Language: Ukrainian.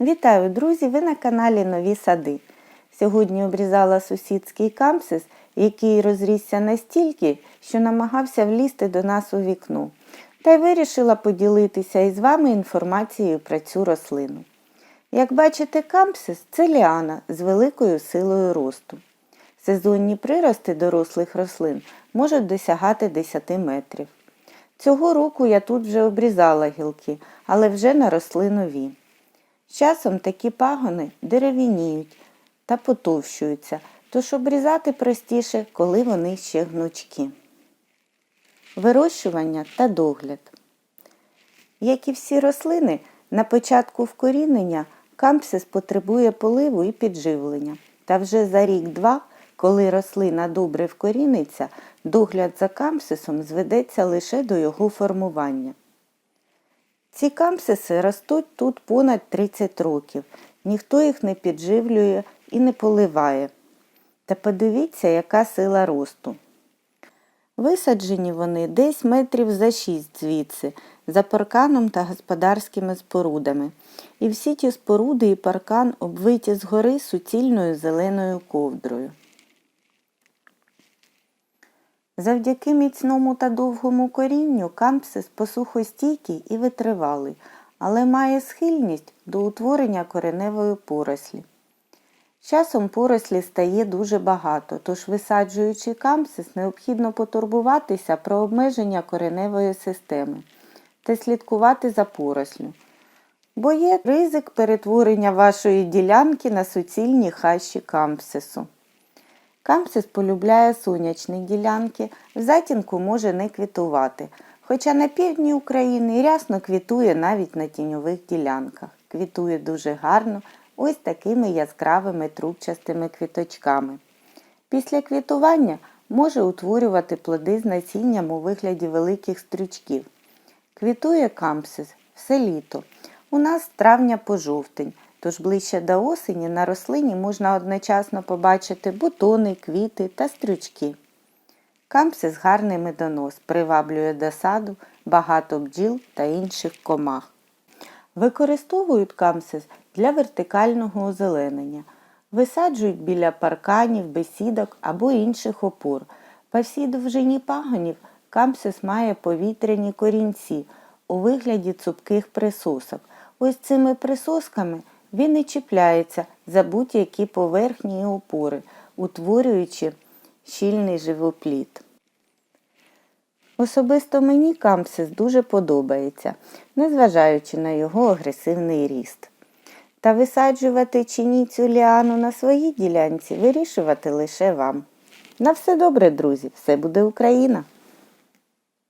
Вітаю, друзі! Ви на каналі Нові Сади. Сьогодні обрізала сусідський камсис, який розрісся настільки, що намагався влізти до нас у вікно. Та й вирішила поділитися із вами інформацією про цю рослину. Як бачите, кампсис це ліана з великою силою росту. Сезонні прирости дорослих рослин можуть досягати 10 метрів. Цього року я тут вже обрізала гілки, але вже наросли нові. З часом такі пагони дерев'яніють та потовщуються, тож обрізати простіше, коли вони ще гнучкі. Вирощування та догляд. Як і всі рослини, на початку вкорінення кампсис потребує поливу і підживлення. Та вже за рік-два, коли рослина добре вкоріниться, догляд за кампсисом зведеться лише до його формування. Ці кампсиси ростуть тут понад 30 років, ніхто їх не підживлює і не поливає. Та подивіться, яка сила росту. Висаджені вони десь метрів за 6 звідси, за парканом та господарськими спорудами. І всі ті споруди і паркан обвиті згори суцільною зеленою ковдрою. Завдяки міцному та довгому корінню кампсис посухостійкий і витривалий, але має схильність до утворення кореневої порослі. Часом порослі стає дуже багато, тож висаджуючи кампсис, необхідно потурбуватися про обмеження кореневої системи та слідкувати за порослю. Бо є ризик перетворення вашої ділянки на суцільні хащі кампсису. Кампсис полюбляє сонячні ділянки, в затінку може не квітувати, хоча на півдні України рясно квітує навіть на тіньових ділянках. Квітує дуже гарно, ось такими яскравими трубчастими квіточками. Після квітування може утворювати плоди з насінням у вигляді великих стрючків. Квітує кампсис все літо. У нас з травня по жовтень, тож ближче до осені на рослині можна одночасно побачити бутони, квіти та стрючки. Кампсис гарний медонос, приваблює до саду багато бджіл та інших комах. Використовують кампсис для вертикального озеленення. Висаджують біля парканів, бесідок або інших опор. По всій довжині пагонів кампсис має повітряні корінці у вигляді цупких присосок. Ось цими присосками він і чіпляється за будь-які поверхні і опори, утворюючи щільний живоплід. Особисто мені кампсис дуже подобається, незважаючи на його агресивний ріст. Та висаджувати чи ні цю ліану на своїй ділянці вирішувати лише вам. На все добре, друзі, все буде Україна!